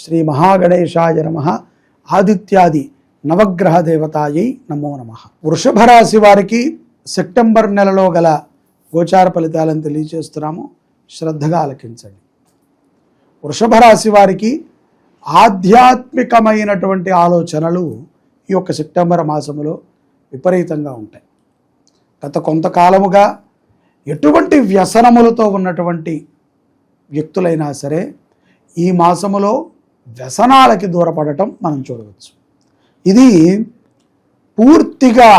శ్రీ మహాగణేశాయ నమ. ఆదిత్యాది నవగ్రహ దేవతాయై నమో నమ. వృషభ రాశి వారికి సెప్టెంబర్ నెలలో గల గోచార ఫలితాలను తెలియజేస్తున్నాము. శ్రద్ధగా ఆలకించండి. వృషభ రాశి వారికి ఆధ్యాత్మికమైనటువంటి ఆలోచనలు ఈ యొక్క సెప్టెంబర్ మాసములో విపరీతంగా ఉంటాయి. గత కొంతకాలముగా ఎటువంటి వ్యసనములతో ఉన్నటువంటి వ్యక్తులైనా సరే ఈ మాసములో వ్యసనాలకి దూరపడటం మనం చూడవచ్చు. ఇది పూర్తిగా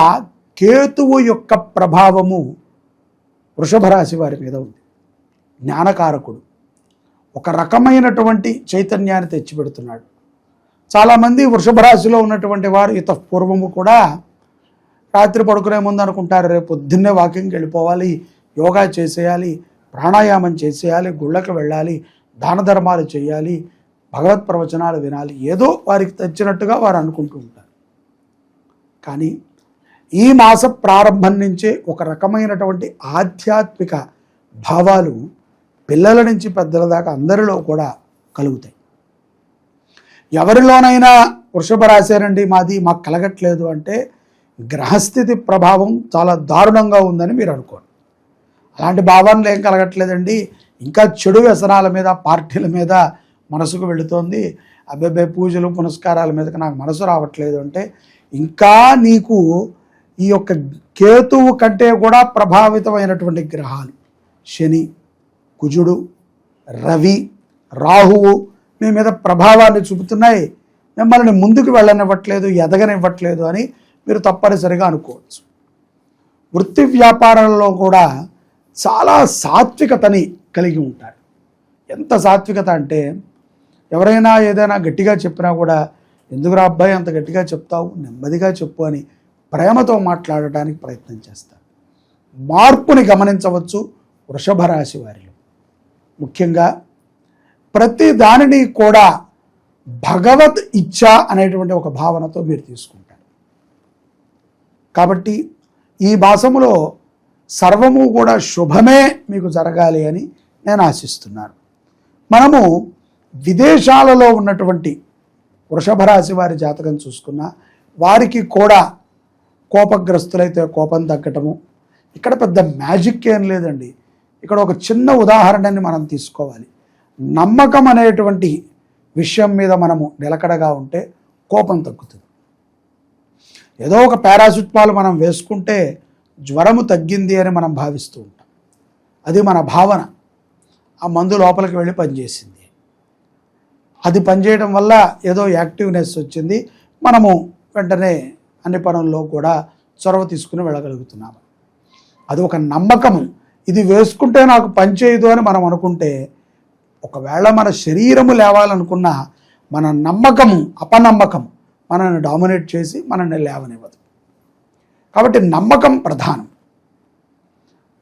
కేతువు యొక్క ప్రభావము వృషభ రాశి వారి మీద ఉంది. జ్ఞానకారకుడు. ఒక రకమైనటువంటి చైతన్యాన్ని తెచ్చిపెడుతున్నాడు. చాలామంది వృషభ రాశిలో ఉన్నటువంటి వారు ఇత పూర్వము కూడా రాత్రి పడుకునే ముందు అనుకుంటారు రేపు పొద్దున్నే వాకింగ్కి వెళ్ళిపోవాలి యోగా చేసేయాలి ప్రాణాయామం చేసేయాలి గుళ్ళకు వెళ్ళాలి దాన ధర్మాలు చేయాలి భగవత్ ప్రవచనాలు వినాలి. ఏదో వారికి తెచ్చినట్టుగా వారు అనుకుంటూ ఉంటారు. కానీ ఈ మాస ప్రారంభం నుంచే ఒక రకమైనటువంటి ఆధ్యాత్మిక భావాలు పిల్లల నుంచి పెద్దల దాకా అందరిలో కూడా కలుగుతాయి. ఎవరిలోనైనా వృషభ రాశారండి మాది మాకు కలగట్లేదు అంటే గ్రహస్థితి ప్రభావం చాలా దారుణంగా ఉందని మీరు అనుకోండి అలాంటి భావనలు ఏం కలగట్లేదండి. ఇంకా చెడు వ్యసనాల మీద పార్టీల మీద మనసుకు వెళుతోంది. అబ్బాయి పూజలు పునస్కారాల మీదకి నాకు మనసు రావట్లేదు అంటే ఇంకా నీకు ఈ యొక్క కేతువు కంటే కూడా ప్రభావితమైనటువంటి గ్రహాలు. శని కుజుడు రవి రాహువు మీ మీద ప్రభావాన్ని చూపుతున్నాయి. మిమ్మల్ని ముందుకు వెళ్ళనివ్వట్లేదు ఎదగనివ్వట్లేదు అని మీరు తప్పనిసరిగా అనుకోవచ్చు. వృత్తి వ్యాపారాలలో కూడా చాలా సాత్వికతని కలిగి ఉంటారు. ఎంత సాత్వికత అంటే ఎవరైనా ఏదైనా గట్టిగా చెప్పినా కూడా ఎందుకురా అబ్బాయి అంత గట్టిగా చెప్తావు? నెమ్మదిగా చెప్పు అని ప్రేమతో మాట్లాడటానికి ప్రయత్నం చేస్తారు. మార్పుని గమనించవచ్చు వృషభ రాశి వారిలో. ముఖ్యంగా ప్రతి దానిని కూడా భగవత్ ఇచ్చా అనేటువంటి ఒక భావనతో మీరు తీసుకుంటారు. కాబట్టి ఈ మాసములో సర్వము కూడా శుభమే మీకు జరగాలి అని నేను ఆశిస్తున్నాను. మనము విదేశాలలో ఉన్నటువంటి వృషభరాశి వారి జాతకం చూసుకున్నా వారికి కూడా కోపగ్రస్తులైతే కోపం తగ్గటము. ఇక్కడ పెద్ద మ్యాజిక్ ఏం లేదండి. ఇక్కడ ఒక చిన్న ఉదాహరణని మనం తీసుకోవాలి. నమ్మకం అనేటువంటి విషయం మీద మనము నిలకడగా ఉంటే కోపం తగ్గుతుంది. ఏదో ఒక పారాసిటమాల్ మనం వేసుకుంటే జ్వరము తగ్గింది అని మనం భావిస్తూ ఉంటాం. అది మన భావన. ఆ మందు లోపలికి వెళ్ళి పనిచేసింది. అది పనిచేయడం వల్ల ఏదో యాక్టివ్నెస్ వచ్చింది. మనము వెంటనే అన్ని పనుల్లో కూడా చొరవ తీసుకుని వెళ్ళగలుగుతున్నాము. అది ఒక నమ్మకము. ఇది వేసుకుంటే నాకు పనిచేయదు అని మనం అనుకుంటే ఒకవేళ మన శరీరము లేవాలనుకున్న మన నమ్మకము అపనమ్మకం మనల్ని డామినేట్ చేసి మనల్ని లేవనివ్వదు. కాబట్టి నమ్మకం ప్రధానం.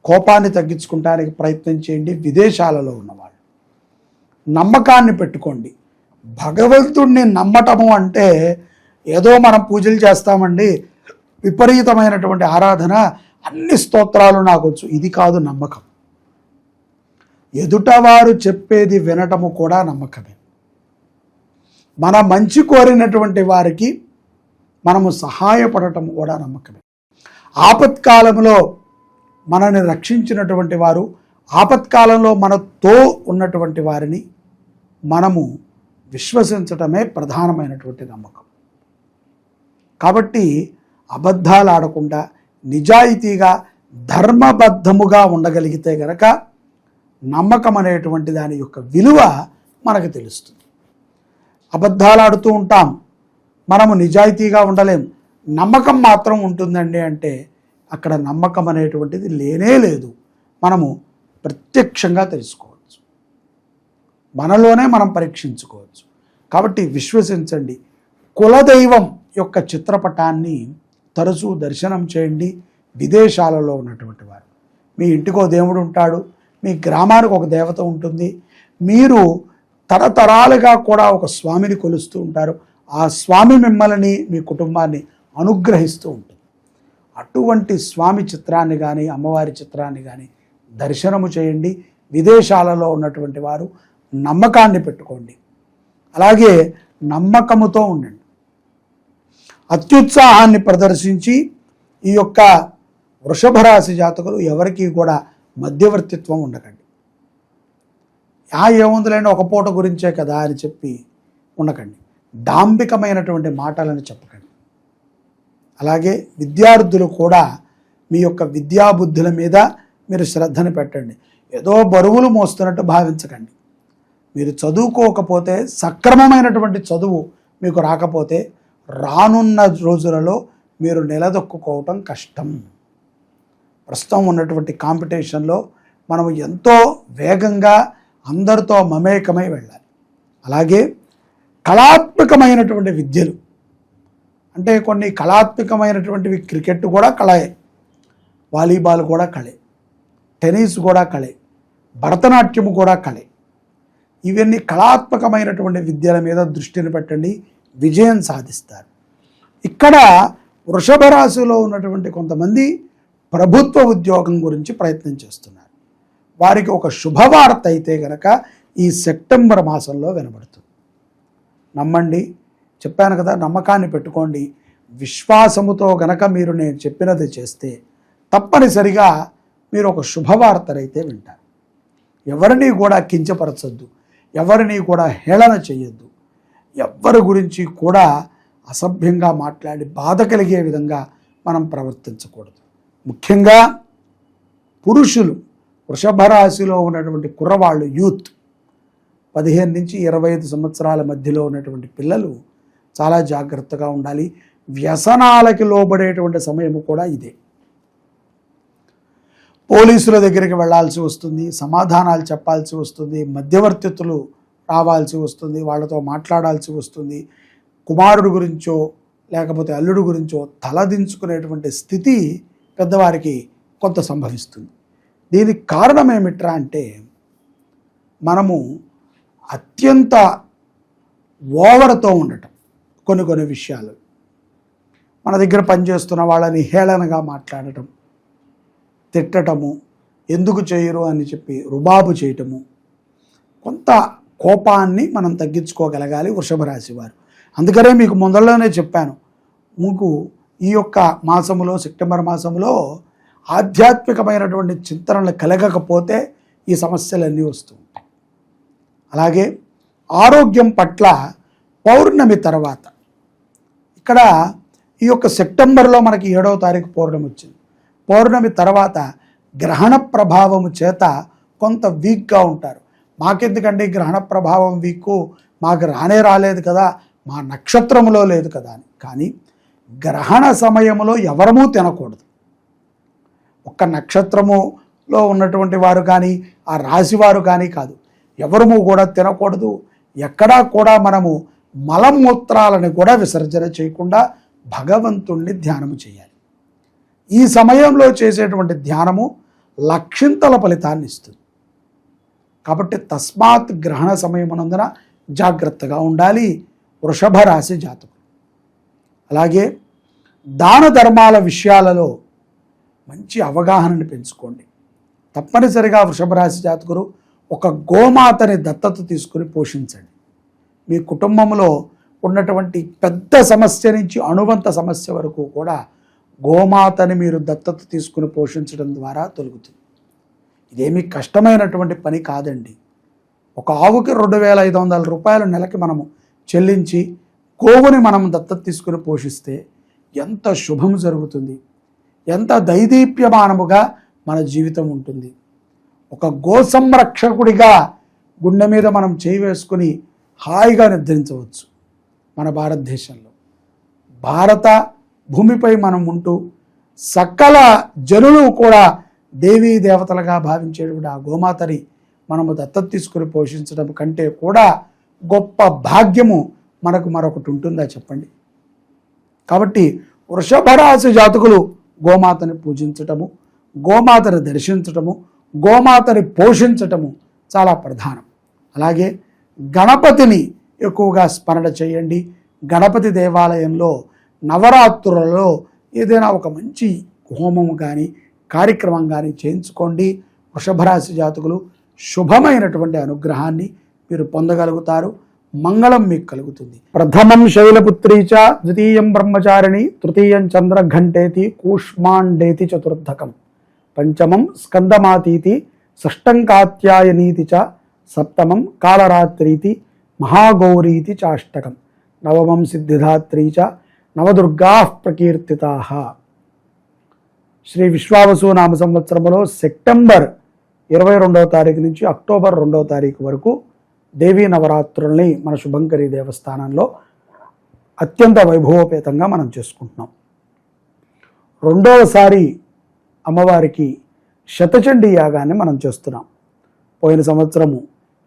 కోపాన్ని తగ్గించుకుంటానికి ప్రయత్నం చేయండి. విదేశాలలో ఉన్నవాళ్ళు. నమ్మకాన్ని పెట్టుకోండి. భగవంతుణ్ణి నమ్మటము అంటే ఏదో మనం పూజలు చేస్తామండి. విపరీతమైనటువంటి ఆరాధన అన్ని స్తోత్రాలు నాకు వచ్చు. ఇది కాదు నమ్మకం. ఎదుటవారు చెప్పేది వినటము కూడా నమ్మకమే. మన మంచి కోరినటువంటి వారికి మనము సహాయపడటం కూడా నమ్మకమే. ఆపత్కాలంలో మనని రక్షించినటువంటి వారు ఆపత్కాలంలో మనతో ఉన్నటువంటి వారిని మనము విశ్వసించటమే ప్రధానమైనటువంటి నమ్మకం. కాబట్టి అబద్ధాలు ఆడకుండా నిజాయితీగా ధర్మబద్ధముగా ఉండగలిగితే గనక నమ్మకం అనేటువంటి దాని యొక్క విలువ మనకు తెలుస్తుంది. అబద్ధాలు ఆడుతూ ఉంటాం మనము నిజాయితీగా ఉండలేం. నమ్మకం మాత్రం ఉంటుందండి అంటే అక్కడ నమ్మకం అనేటువంటిది లేనే లేదు. మనము ప్రత్యక్షంగా తెలుసుకోవాలి. మనలోనే మనం పరీక్షించుకోవచ్చు. కాబట్టి విశ్వసించండి. కులదైవం యొక్క చిత్రపటాన్ని తరచూ దర్శనం చేయండి. విదేశాలలో ఉన్నటువంటి వారు. మీ ఇంటికో దేవుడు ఉంటాడు. మీ గ్రామానికి ఒక దేవత ఉంటుంది. మీరు తరతరాలుగా కూడా ఒక స్వామిని కొలుస్తూ ఉంటారు. ఆ స్వామి మిమ్మల్ని మీ కుటుంబాన్ని అనుగ్రహిస్తూ ఉంటుంది. అటువంటి స్వామి చిత్రాన్ని కానీ అమ్మవారి చిత్రాన్ని కానీ దర్శనము చేయండి. విదేశాలలో ఉన్నటువంటి వారు నమ్మకాన్ని పెట్టుకోండి. అలాగే నమ్మకముతో ఉండండి. అత్యుత్సాహాన్ని ప్రదర్శించి ఈ యొక్క వృషభ రాశి జాతకులు ఎవరికీ కూడా మధ్యవర్తిత్వం ఉండకండి. ఆ ఏముందులైనా ఒక పూట గురించే కదా అని చెప్పి ఉండకండి. డాంబికమైనటువంటి మాటలను చెప్పకండి. అలాగే విద్యార్థులు కూడా మీ యొక్క విద్యాబుద్ధుల మీద మీరు శ్రద్ధను పెట్టండి. ఏదో బరువులు మోస్తున్నట్టు భావించకండి. మీరు చదువుకోకపోతే సక్రమమైనటువంటి చదువు మీకు రాకపోతే రానున్న రోజులలో మీరు నిలదొక్కుకోవటం కష్టం. ప్రస్తుతం ఉన్నటువంటి కాంపిటీషన్లో మనం ఎంతో వేగంగా అందరితో మమేకమై వెళ్ళాలి. అలాగే కళాత్మకమైనటువంటి విద్యలు. అంటే కొన్ని కళాత్మకమైనటువంటివి క్రికెట్ కూడా కళయే. వాలీబాల్ కూడా కళే. టెన్నిస్ కూడా కళే. భరతనాట్యము కూడా కళే. ఇవన్నీ కళాత్మకమైనటువంటి విద్యల మీద దృష్టిని పెట్టండి. విజయం సాధిస్తారు. ఇక్కడ వృషభ రాశిలో ఉన్నటువంటి కొంతమంది ప్రభుత్వ ఉద్యోగం గురించి ప్రయత్నం చేస్తున్నారు. వారికి ఒక శుభవార్త అయితే గనక ఈ సెప్టెంబర్ మాసంలో వినబడుతుంది. నమ్మండి. చెప్పాను కదా నమ్మకాన్ని పెట్టుకోండి. విశ్వాసముతో గనక మీరు నేను చెప్పినది చేస్తే తప్పనిసరిగా మీరు ఒక శుభవార్తనైతే వింటారు. ఎవరిని కూడా కించపరచద్దు. ఎవరిని కూడా హేళన చేయొద్దు. ఎవ్వరి గురించి కూడా అసభ్యంగా మాట్లాడి బాధ కలిగే విధంగా మనం ప్రవర్తించకూడదు. ముఖ్యంగా పురుషులు వృషభ రాశిలో ఉన్నటువంటి కుర్రవాళ్ళు యూత్. పదిహేను నుంచి ఇరవై ఐదు సంవత్సరాల మధ్యలో ఉన్నటువంటి పిల్లలు చాలా జాగ్రత్తగా ఉండాలి. వ్యసనాలకి లోబడేటువంటి సమయము కూడా ఇదే. పోలీసుల దగ్గరికి వెళ్ళాల్సి వస్తుంది సమాధానాలు చెప్పాల్సి వస్తుంది మధ్యవర్తిత్తులు రావాల్సి వస్తుంది వాళ్ళతో మాట్లాడాల్సి వస్తుంది కుమారుడు గురించో లేకపోతే అల్లుడు గురించో తలదించుకునేటువంటి స్థితి పెద్దవారికి కొంత సంభవిస్తుంది. దీనికి కారణం ఏమిట్రా అంటే మనము అత్యంత ఓవర్తో ఉండటం కొన్ని కొన్ని విషయాలు. మన దగ్గర పనిచేస్తున్న వాళ్ళని హేళనగా మాట్లాడటం తిట్టటము ఎందుకు చేయరు అని చెప్పి రుబాబు చేయటము. కొంత కోపాన్ని మనం తగ్గించుకోగలగాలి వృషభ రాశి వారు. అందుకనే మీకు ముందరలోనే చెప్పాను. మీకు ఈ యొక్క మాసములో సెప్టెంబర్ మాసంలో ఆధ్యాత్మికమైనటువంటి చింతనలు కలగకపోతే ఈ సమస్యలన్నీ వస్తూ ఉంటాయి. అలాగే ఆరోగ్యం పట్ల పౌర్ణమి తర్వాత ఇక్కడ ఈ యొక్క సెప్టెంబర్లో మనకి ఏడవ తారీఖు పౌర్ణమి వచ్చింది. పౌర్ణమి తర్వాత గ్రహణ ప్రభావము చేత కొంత వీక్గా ఉంటారు. మాకెందుకండి గ్రహణ ప్రభావం వీక్? మాకు రానే రాలేదు కదా మా నక్షత్రములో లేదు కదా అని. కానీ గ్రహణ సమయంలో ఎవరమూ తినకూడదు. ఒక్క నక్షత్రములో ఉన్నటువంటి వారు కానీ ఆ రాశి వారు కానీ కాదు. ఎవరము కూడా తినకూడదు. ఎక్కడా కూడా మనము మలమూత్రాలను కూడా విసర్జన చేయకుండా భగవంతుణ్ణి ధ్యానము చేయాలి. ఈ సమయంలో చేసేటువంటి ధ్యానము లక్షింతల ఫలితాన్ని ఇస్తుంది. కాబట్టి తస్మాత్ గ్రహణ సమయమునందున జాగ్రత్తగా ఉండాలి. వృషభ రాశి జాతకులు. అలాగే దాన ధర్మాల విషయాలలో మంచి అవగాహనని పెంచుకోండి. తప్పనిసరిగా వృషభ రాశి జాతకులు ఒక గోమాతని దత్తత తీసుకుని పోషించండి. మీ కుటుంబంలో ఉన్నటువంటి పెద్ద సమస్య నుంచి అణువంత సమస్య వరకు కూడా గోమాతని మీరు దత్తత తీసుకుని పోషించడం ద్వారా తొలుగుతుంది. ఇదేమీ కష్టమైనటువంటి పని కాదండి. ఒక ఆవుకి రెండు వేల ఐదు వందల రూపాయల నెలకి మనము చెల్లించి గోవుని మనం దత్తత తీసుకుని పోషిస్తే ఎంత శుభం జరుగుతుంది. ఎంత దైదీప్యమానముగా మన జీవితం ఉంటుంది. ఒక గో సంరక్షకుడిగా గుండె మీద మనం చేయి వేసుకుని హాయిగా నిద్రించవచ్చు మన భారతదేశంలో. భారత భూమిపై మనం ఉంటూ సకల జనులు కూడా దేవీ దేవతలుగా భావించేటువంటి ఆ గోమాతని మనము దత్తత తీసుకుని పోషించడం కంటే కూడా గొప్ప భాగ్యము మనకు మరొకటి ఉంటుందా చెప్పండి? కాబట్టి వృషభరాశి జాతకులు గోమాతని పూజించటము గోమాతని దర్శించటము గోమాతని పోషించటము చాలా ప్రధానం. అలాగే గణపతిని ఎక్కువగా స్మరణ చేయండి. గణపతి దేవాలయంలో నవరాత్రులలో ఏదైనా ఒక మంచి హోమం కానీ కార్యక్రమం కానీ చేయించుకోండి. వృషభరాశి జాతకులు శుభమైనటువంటి అనుగ్రహాన్ని మీరు పొందగలుగుతారు. మంగళం మీకు కలుగుతుంది. ప్రథమం శైలపుత్రీ చ ద్వితీయం బ్రహ్మచారిణి తృతీయం చంద్రఘంటేతి కూష్మాండేతి చతుర్థకం. పంచమం స్కందమాతీతి షష్టం కాత్యాయనీతి చ సప్తమం కాలరాత్రీతి మహాగౌరీతి చాష్టకం. నవమం సిద్ధిధాత్రీ చ నవదుర్గా ప్రకీర్తిత. శ్రీ విశ్వావసు నామ సంవత్సరంలో సెప్టెంబర్ ఇరవై రెండవ తారీఖు నుంచి అక్టోబర్ రెండవ తారీఖు వరకు దేవీ నవరాత్రుల్ని మన శుభంకరి దేవస్థానంలో అత్యంత వైభవోపేతంగా మనం చేసుకుంటున్నాం. రెండవసారి అమ్మవారికి శతచండీ యాగాన్ని మనం చేస్తున్నాం. పోయిన సంవత్సరము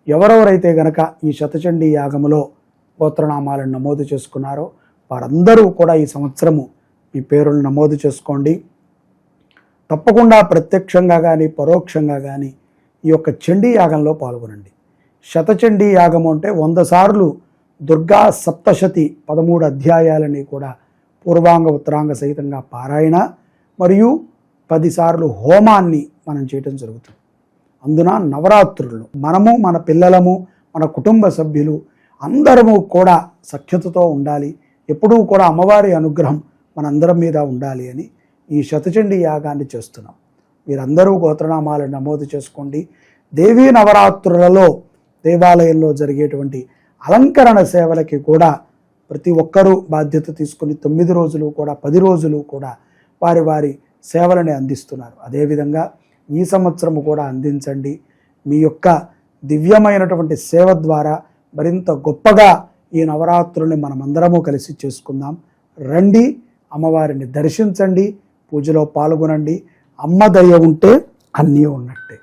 ఎవరెవరైతే గనక ఈ శతచండీ యాగములో గోత్రనామాలను నమోదు చేసుకున్నారో వారందరూ కూడా ఈ సంవత్సరము మీ పేరును నమోదు చేసుకోండి. తప్పకుండా ప్రత్యక్షంగా కానీ పరోక్షంగా కానీ ఈ యొక్క చండీ యాగంలో పాల్గొనండి. శతచండీ యాగము అంటే వంద సార్లు దుర్గా సప్తశతి పదమూడు అధ్యాయాలని కూడా పూర్వాంగ ఉత్తరాంగ సహితంగా పారాయణ మరియు పదిసార్లు హోమాన్ని మనం చేయటం జరుగుతుంది. అందున నవరాత్రులు మనము మన పిల్లలము మన కుటుంబ సభ్యులు అందరము కూడా సఖ్యతతో ఉండాలి. ఎప్పుడూ కూడా అమ్మవారి అనుగ్రహం మనందరం మీద ఉండాలి అని ఈ శతచండీ యాగాన్ని చేస్తున్నాం. మీరందరూ గోత్రనామాలను నమోదు చేసుకోండి. దేవీ నవరాత్రులలో దేవాలయంలో జరిగేటువంటి అలంకరణ సేవలకి కూడా ప్రతి ఒక్కరూ బాధ్యత తీసుకుని తొమ్మిది రోజులు కూడా పది రోజులు కూడా వారి వారి సేవలని అందిస్తున్నారు. అదేవిధంగా ఈ సంవత్సరము కూడా అందించండి. మీ యొక్క దివ్యమైనటువంటి సేవ ద్వారా మరింత గొప్పగా ఈ నవరాత్రుల్ని మనమందరము కలిసి చేసుకుందాం. రండి అమ్మవారిని దర్శించండి పూజలో పాల్గొనండి. అమ్మ దయ ఉంటే అన్నీ ఉన్నట్టే.